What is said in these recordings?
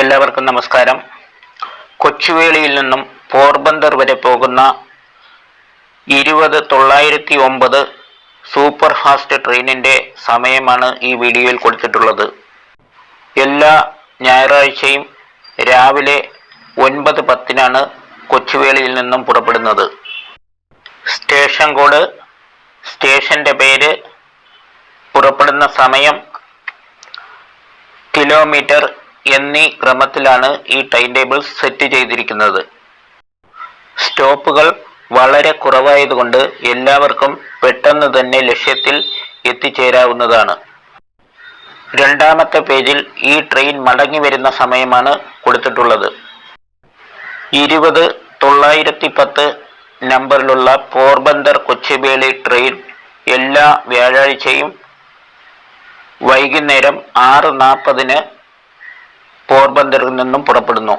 എല്ലാവർക്കും നമസ്കാരം. കൊച്ചുവേളിയിൽ നിന്നും പോർബന്ദർ വരെ പോകുന്ന ഇരുപത് തൊള്ളായിരത്തി ഒമ്പത് സൂപ്പർ ഫാസ്റ്റ് ട്രെയിനിന്റെ സമയമാണ് ഈ വീഡിയോയിൽ കൊടുത്തിട്ടുള്ളത്. എല്ലാ ഞായറാഴ്ചയും രാവിലെ ഒൻപത് പത്തിനാണ് കൊച്ചുവേളിയിൽ നിന്നും പുറപ്പെടുന്നത്. സ്റ്റേഷൻ കോഡ് സ്റ്റേഷന്റെ പേര് പുറപ്പെടുന്ന സമയം കിലോമീറ്റർ എന്നീ ക്രമത്തിലാണ് ഈ ടൈം ടേബിൾ സെറ്റ് ചെയ്തിരിക്കുന്നത്. സ്റ്റോപ്പുകൾ വളരെ കുറവായതുകൊണ്ട് എല്ലാവർക്കും പെട്ടെന്ന് തന്നെ ലക്ഷ്യത്തിൽ എത്തിച്ചേരാവുന്നതാണ്. രണ്ടാമത്തെ പേജിൽ ഈ ട്രെയിൻ മടങ്ങി വരുന്ന സമയമാണ് കൊടുത്തിട്ടുള്ളത്. ഇരുപത് തൊള്ളായിരത്തി പത്ത് നമ്പറിലുള്ള പോർബന്ദർ കൊച്ചുവേളി ട്രെയിൻ എല്ലാ വ്യാഴാഴ്ചയും വൈകുന്നേരം ആറ് നാൽപ്പതിന് പോർബന്ദറിൽ നിന്നും പുറപ്പെടുന്നു.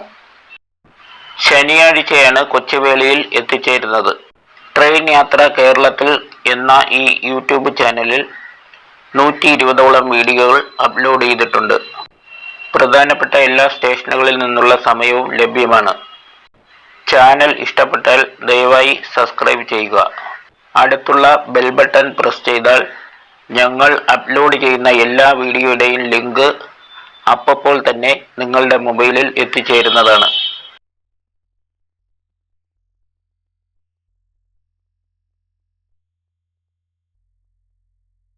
ശനിയാഴ്ചയാണ് കൊച്ചുവേളിയിൽ എത്തിച്ചേരുന്നത്. ട്രെയിൻ യാത്ര കേരളത്തിൽ എന്ന ഈ യൂട്യൂബ് ചാനലിൽ നൂറ്റി ഇരുപതോളം വീഡിയോകൾ അപ്ലോഡ് ചെയ്തിട്ടുണ്ട്. പ്രധാനപ്പെട്ട എല്ലാ സ്റ്റേഷനുകളിൽ നിന്നുള്ള സമയവും ലഭ്യമാണ്. ചാനൽ ഇഷ്ടപ്പെട്ടാൽ ദയവായി സബ്സ്ക്രൈബ് ചെയ്യുക. അടുത്തുള്ള ബെൽ ബട്ടൺ പ്രസ് ചെയ്താൽ ഞങ്ങൾ അപ്ലോഡ് ചെയ്യുന്ന എല്ലാ വീഡിയോയുടെയും ലിങ്ക് അപ്പോൾ തന്നെ നിങ്ങളുടെ മൊബൈലിൽ എത്തിച്ചേരുന്നതാണ്.